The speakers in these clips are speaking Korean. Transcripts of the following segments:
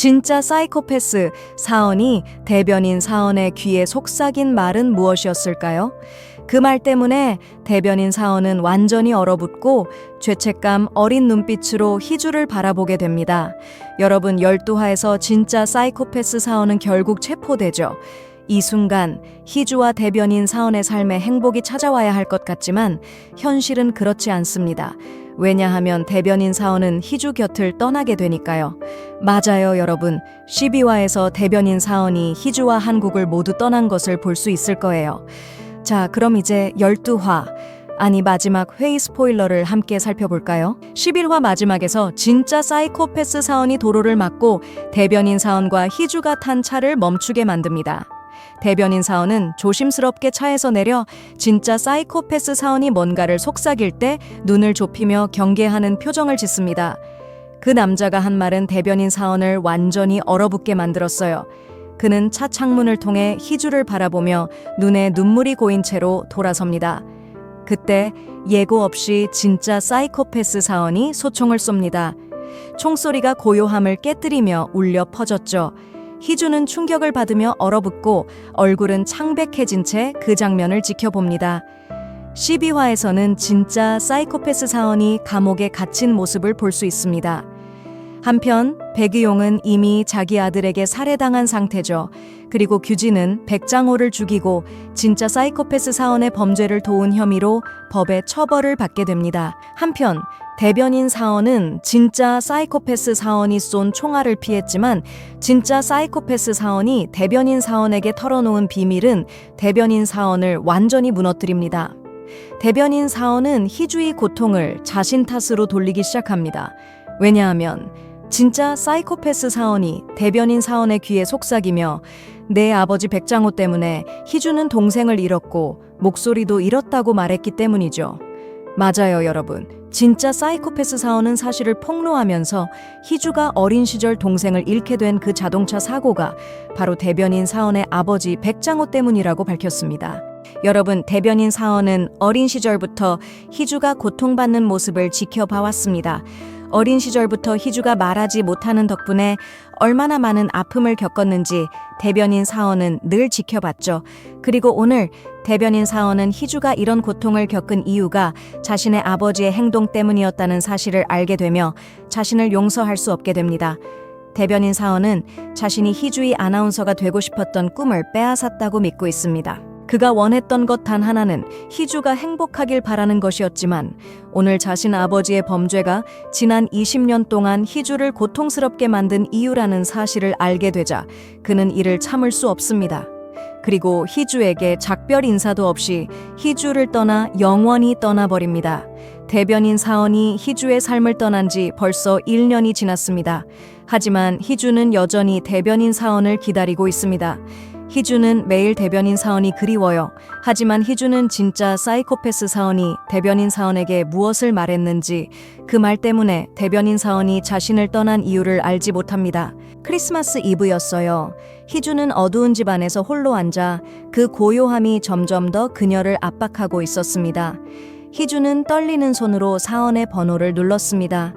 진짜 사이코패스 사원이 대변인 사원의 귀에 속삭인 말은 무엇이었을까요? 그 말 때문에 대변인 사원은 완전히 얼어붙고 죄책감 어린 눈빛으로 희주를 바라보게 됩니다. 여러분 열두화에서 진짜 사이코패스 사원은 결국 체포되죠. 이 순간 희주와 대변인 사원의 삶에 행복이 찾아와야 할 것 같지만 현실은 그렇지 않습니다. 왜냐하면 대변인 사원은 희주 곁을 떠나게 되니까요. 맞아요, 여러분. 12화에서 대변인 사원이 희주와 한국을 모두 떠난 것을 볼 수 있을 거예요. 자, 그럼 이제 12화. 아니, 마지막 회의 스포일러를 함께 살펴볼까요? 11화 마지막에서 진짜 사이코패스 사원이 도로를 막고 대변인 사원과 희주가 탄 차를 멈추게 만듭니다. 대변인 사원은 조심스럽게 차에서 내려 진짜 사이코패스 사원이 뭔가를 속삭일 때 눈을 좁히며 경계하는 표정을 짓습니다. 그 남자가 한 말은 대변인 사원을 완전히 얼어붙게 만들었어요. 그는 차 창문을 통해 희주를 바라보며 눈에 눈물이 고인 채로 돌아섭니다. 그때 예고 없이 진짜 사이코패스 사원이 소총을 쏩니다. 총소리가 고요함을 깨뜨리며 울려 퍼졌죠. 희주는 충격을 받으며 얼어붙고 얼굴은 창백해진 채 그 장면을 지켜봅니다. 12화에서는 진짜 사이코패스 사원이 감옥에 갇힌 모습을 볼 수 있습니다. 한편 백의용은 이미 자기 아들에게 살해당한 상태죠. 그리고 규진은 백장호를 죽이고 진짜 사이코패스 사원의 범죄를 도운 혐의로 법의 처벌을 받게 됩니다. 한편 대변인 사원은 진짜 사이코패스 사원이 쏜 총알을 피했지만 진짜 사이코패스 사원이 대변인 사원에게 털어놓은 비밀은 대변인 사원을 완전히 무너뜨립니다. 대변인 사원은 희주의 고통을 자신 탓으로 돌리기 시작합니다. 왜냐하면 진짜 사이코패스 사원이 대변인 사원의 귀에 속삭이며 내 아버지 백장호 때문에 희주는 동생을 잃었고 목소리도 잃었다고 말했기 때문이죠. 맞아요, 여러분. 진짜 사이코패스 사원은 사실을 폭로하면서 희주가 어린 시절 동생을 잃게 된 그 자동차 사고가 바로 대변인 사원의 아버지 백장호 때문이라고 밝혔습니다. 여러분, 대변인 사원은 어린 시절부터 희주가 고통받는 모습을 지켜봐왔습니다. 어린 시절부터 희주가 말하지 못하는 덕분에 얼마나 많은 아픔을 겪었는지 대변인 사원은 늘 지켜봤죠. 그리고 오늘 대변인 사원은 희주가 이런 고통을 겪은 이유가 자신의 아버지의 행동 때문이었다는 사실을 알게 되며 자신을 용서할 수 없게 됩니다. 대변인 사원은 자신이 희주의 아나운서가 되고 싶었던 꿈을 빼앗았다고 믿고 있습니다. 그가 원했던 것 단 하나는 희주가 행복하길 바라는 것이었지만 오늘 자신 아버지의 범죄가 지난 20년 동안 희주를 고통스럽게 만든 이유라는 사실을 알게 되자 그는 이를 참을 수 없습니다. 그리고 희주에게 작별 인사도 없이 희주를 떠나 영원히 떠나버립니다. 대변인 사원이 희주의 삶을 떠난 지 벌써 1년이 지났습니다. 하지만 희주는 여전히 대변인 사원을 기다리고 있습니다. 희주는 매일 대변인 사원이 그리워요. 하지만 희주는 진짜 사이코패스 사원이 대변인 사원에게 무엇을 말했는지 그 말 때문에 대변인 사원이 자신을 떠난 이유를 알지 못합니다. 크리스마스 이브였어요. 희주는 어두운 집 안에서 홀로 앉아 그 고요함이 점점 더 그녀를 압박하고 있었습니다. 희주는 떨리는 손으로 사원의 번호를 눌렀습니다.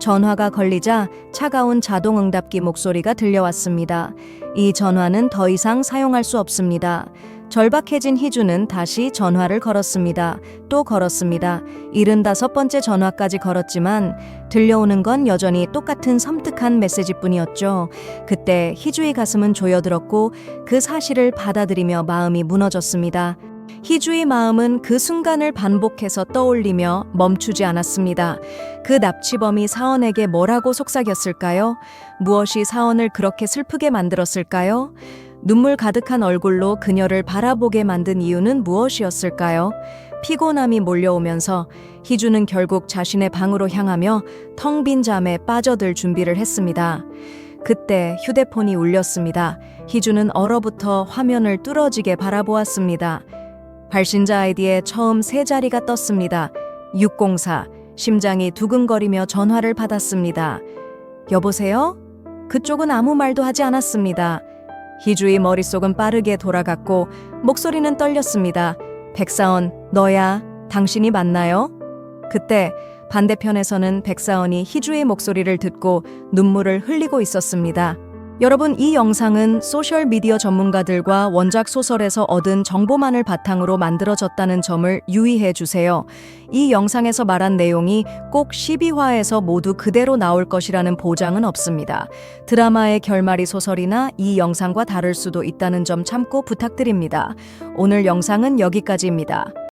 전화가 걸리자 차가운 자동 응답기 목소리가 들려왔습니다. 이 전화는 더 이상 사용할 수 없습니다. 절박해진 희주는 다시 전화를 걸었습니다. 또 걸었습니다. 75번째 전화까지 걸었지만 들려오는 건 여전히 똑같은 섬뜩한 메시지뿐이었죠. 그때 희주의 가슴은 조여들었고 그 사실을 받아들이며 마음이 무너졌습니다. 희주의 마음은 그 순간을 반복해서 떠올리며 멈추지 않았습니다. 그 납치범이 사원에게 뭐라고 속삭였을까요? 무엇이 사원을 그렇게 슬프게 만들었을까요? 눈물 가득한 얼굴로 그녀를 바라보게 만든 이유는 무엇이었을까요? 피곤함이 몰려오면서 희주는 결국 자신의 방으로 향하며 텅 빈 잠에 빠져들 준비를 했습니다. 그때 휴대폰이 울렸습니다. 희주는 얼어붙어 화면을 뚫어지게 바라보았습니다. 발신자 아이디에 처음 세 자리가 떴습니다. 604. 심장이 두근거리며 전화를 받았습니다. 여보세요? 그쪽은 아무 말도 하지 않았습니다. 희주의 머릿속은 빠르게 돌아갔고 목소리는 떨렸습니다. 백사원, 너야? 당신이 맞나요? 그때 반대편에서는 백사원이 희주의 목소리를 듣고 눈물을 흘리고 있었습니다. 여러분, 이 영상은 소셜미디어 전문가들과 원작 소설에서 얻은 정보만을 바탕으로 만들어졌다는 점을 유의해 주세요. 이 영상에서 말한 내용이 꼭 12화에서 모두 그대로 나올 것이라는 보장은 없습니다. 드라마의 결말이 소설이나 이 영상과 다를 수도 있다는 점 참고 부탁드립니다. 오늘 영상은 여기까지입니다.